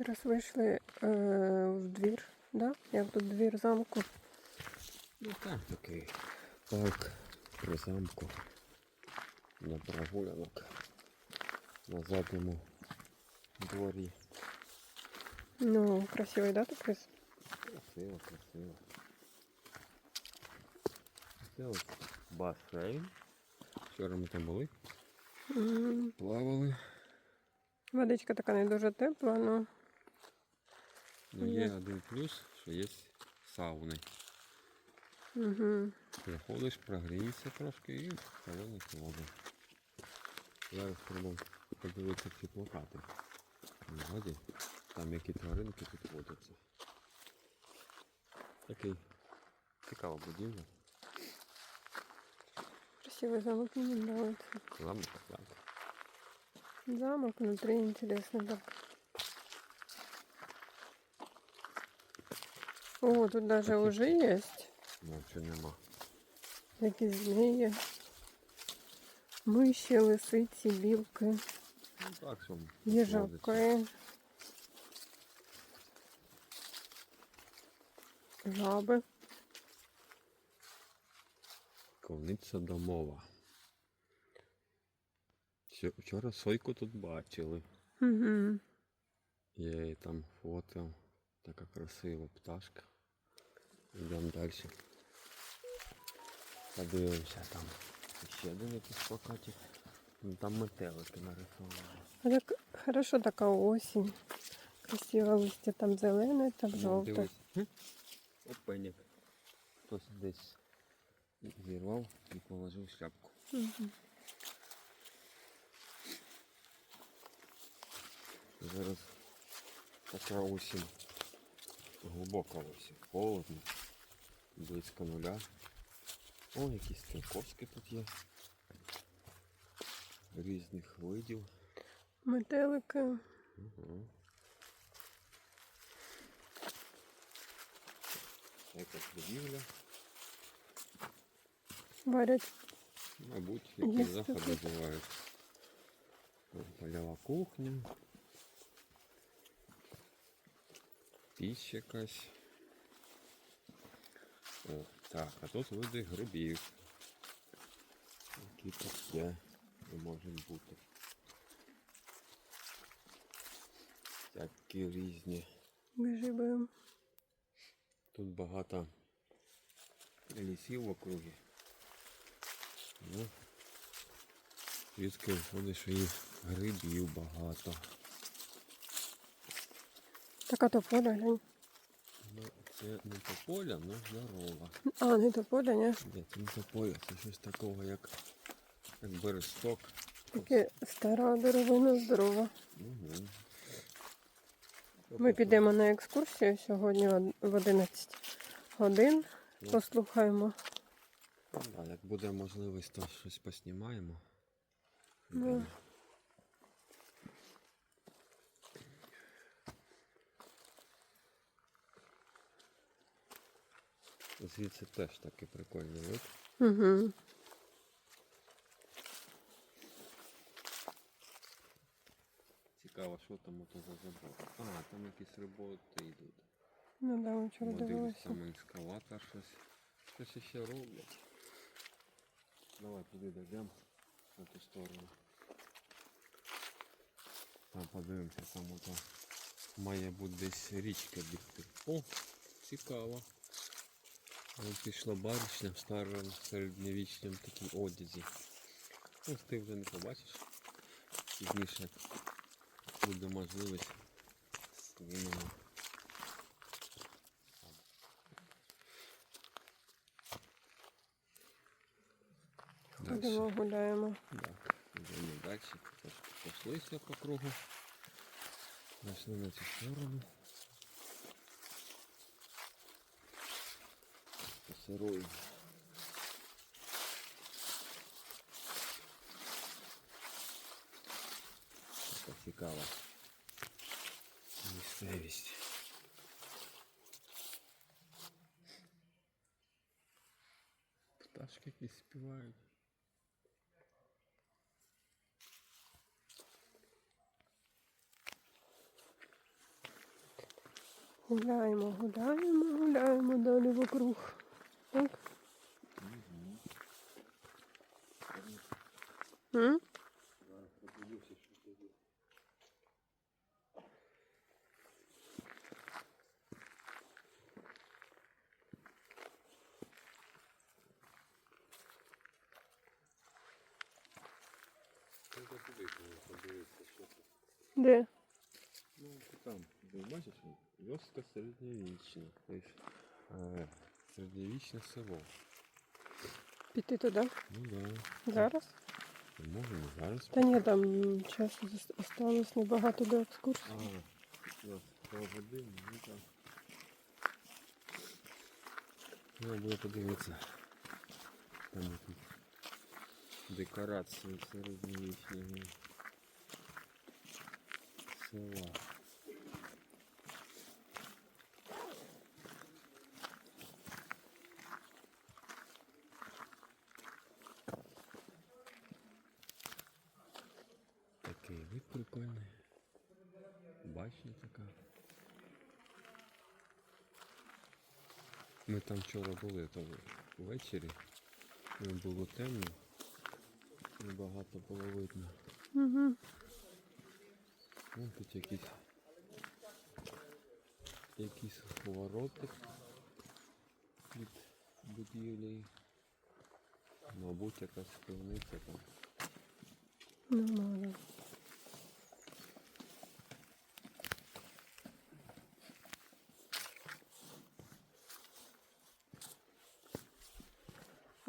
Зараз вийшли е, в двір, да? Як тут двір замку. Ну так, такий парк при замку на прогулянок на задньому дворі. Ну, красивий, да, тут ліс? Красиво, красиво. Це ось басейн. Вчора ми там були, плавали. Водичка така не дуже тепла, ну Ну, є один плюс, що є сауни. угу. Приходиш, прогрієшся трошки і холодно холодно. Зараз спробую подивитися ці плакати. Ззаді, там які тваринки тут водяться. Такий цікава будівля. Красивий замок, мені подобається. Замок, так. Замок внутри интересный так. О, тут даже уже есть Ну, чи нема. якісь змії, миші, лисиці, білки, Ну так, їжаки, жаби. Ковниця домова. Вчора сойку тут бачили. Угу. Я її там фото. Така красива пташка. Йдемо далі. Подивимося там. Ще один якийсь плакатик. Ну, там метелики нарисовані. А так хорошо така осінь. Красиве листя там зелене, там Ну, жовте. дивись. Хм. Опенік. Хтось десь зірвав і положив в шляпку. Мгм. Зараз така осінь. Глибока осінь. Холодно. Близько нуля. О, якісь стрілковські тут є. Різних видів. Метелики. Угу. Якась будівля. Варять Мабуть, які Є заходи бувають. Ось Польова кухня. Піч якась. О, так, а тут види грибів. Які тут є можуть бути. Всякі різні. гриби. Тут багато лісів в округі. Ну, звідки виходить, що і грибів багато. Така тополя, глянь. Ну, це не тополя, але здорова. А, не тополя, ні? Ні, це не тополя, це щось такого, як, як бересток. Таке стара деревина здорова. Угу. Ми підемо на екскурсію сьогодні в- в 11 годин. Ну. Послухаємо. А як буде можливість, то щось поснімаємо. Ну. Звідси теж такий прикольний вид. Угу. Цікаво, що там ото за забор. А, там якісь роботи йдуть. Ну да, вчора дивилися. там екскаватор щось. Щось ще роблять. Давай туди дійдемо на ту сторону. Там подивимося, там ото має бути десь річка бігти. О, цікаво. Баришня в старому середньовічному такій одязі. Ось ти вже не побачиш. Пізніше буде можливість. Дальше. Ходимо, гуляємо. Так, йдемо далі. Пройшлися по кругу. Зайшли на цю сторону. Посируємо. Така цікава місцевість. Пташки якісь співають. Гуляємо, гуляємо, гуляємо далі вокруг. М? Треба туди подивитися, що це. Де? Ну, ти там, ти бачиш, вёска середньовічна. Тобто, е, середньовічне село. Піти туди? Ну да. Зараз? Може не зараз. Та ні, там часу осталось небагато до екскурсії. А, години, ну так. Треба було подивитися. Там тут декорації середньовічного села. Такий вид прикольний. Башня така. Ми там вчора були то ввечері. Було темно. Небагато було видно. Угу. Вон тут якісь якісь ворота від будівлі. Мабуть, якась пивниця там. Не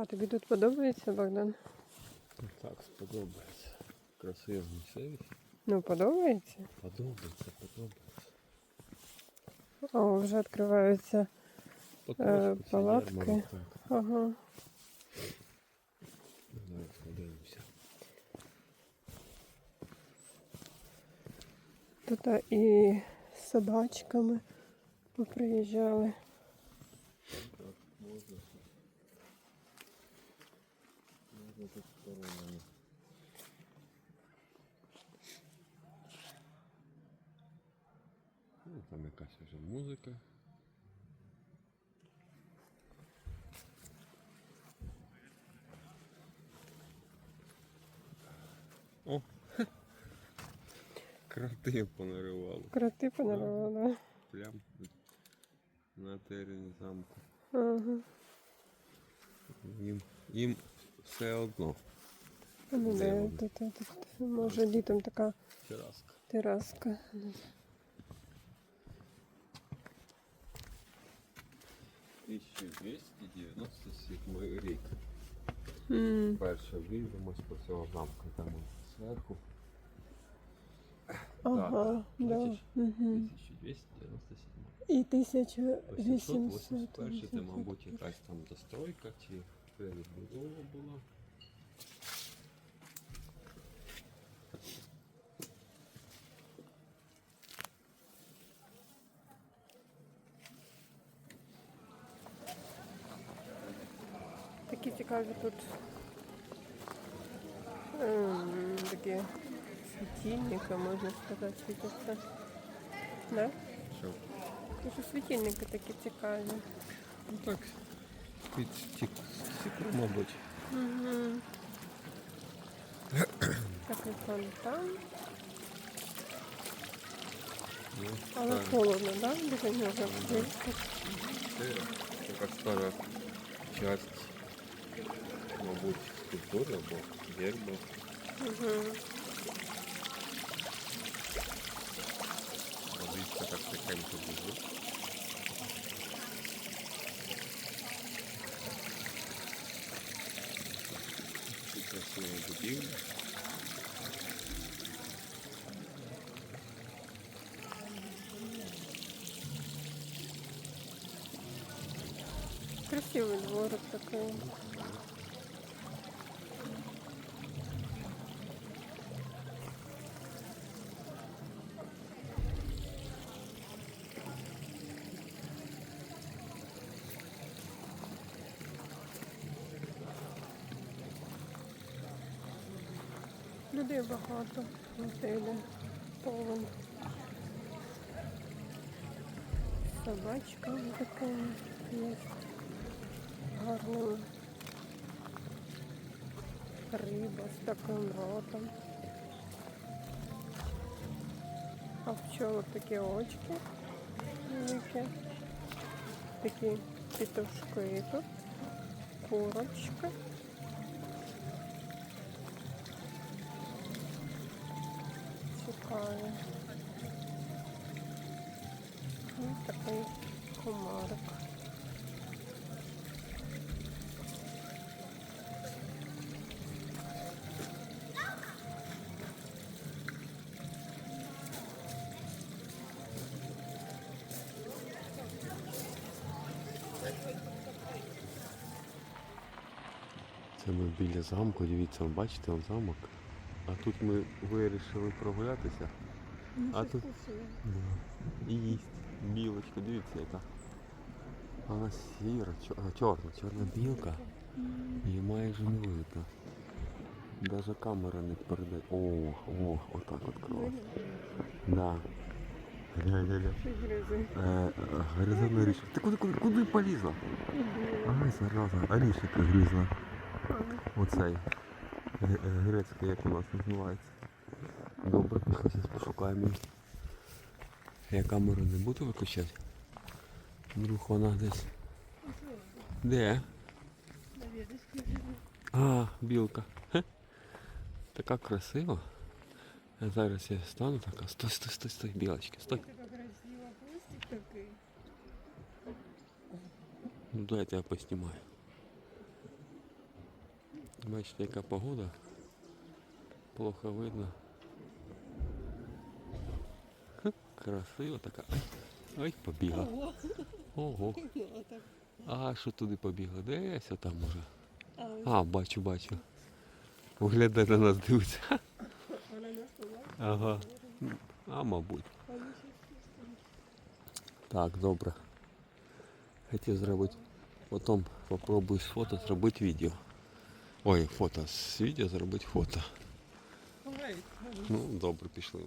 А тобі тут подобається, Богдан? Так, сподобається. Красива місцевість. Ну, подобається. Подобається, подобається. О, вже відкриваються. Це палатки. Ага. Зараз подивимося. Тут і з собачками поприїжджали. Так. Можна Ну, там якась вже музика. О! Кроти понаривали. Кроти понарвали. Прям на терені замку. Ага. Їм, їм все одно. А ну Де де вони? тут, тут, тут, може літом така Тераска. тераска. 1297 рік. М, Перше виїдемось по цього замку. Там он зверху. Ага, да. бачиш? Угу. 1297. І 1881. 881 це, мабуть, якась там достройка чи перебудова була. цікаві тут ем, такі світильники, можна сказати, світяться. Да? Що? Дуже світильники такі цікаві. Ну так, під стік- стекло, мабуть. Угу. Такий фонтан. Ну, Але так. холодно, да? Біля нього. Близько. Це така стара часть, мабуть, скульптури або герба. Угу. Водичка так тихенько біжить. Ці красиві будівлі. Красивий дворик такий. Людей багато, готелі повен. собачка така є. Гарна. Риба з таким ротом. А в пчолок такі очки великі. Такі петушки тут. Курочка. Такий комарик. Це ми біля замку, дивіться, бачите, он замок. А тут ми вирішили прогулятися. А тут і їсть білочка, дивіться яка. Вона сіра, чор- чорна, чорна білка. Її майже не видно. Даже камера не передає. О, о, отак от кров. Да. Гля-гля-гля. Е, Гризана річ. Ти куди, куди, куди полізла? Ай, зараза, орішик гризла. Оцей. Г- е, Грецький, як у нас називається. Добре, зараз пошукаємо. Я камеру не буду виключати. Вдруг вона десь. Де? А, білка. Хе. Така красива. А зараз я стану така. Стой, стой, стой, стой, білочки, стой. Ну дайте я поснімаю. Бачите, яка погода. Плохо видно. Ха, Красиво така. Ай, побігла. Ого. А що туди побігла? Десь отам може. А, бачу, бачу. Виглядає на нас дивиться. Ага. А, мабуть. Так, добре. Хотів зробити. Потім попробую з фото зробити відео. Ой, фото з відео зробити фото. Ну, добре, пішли.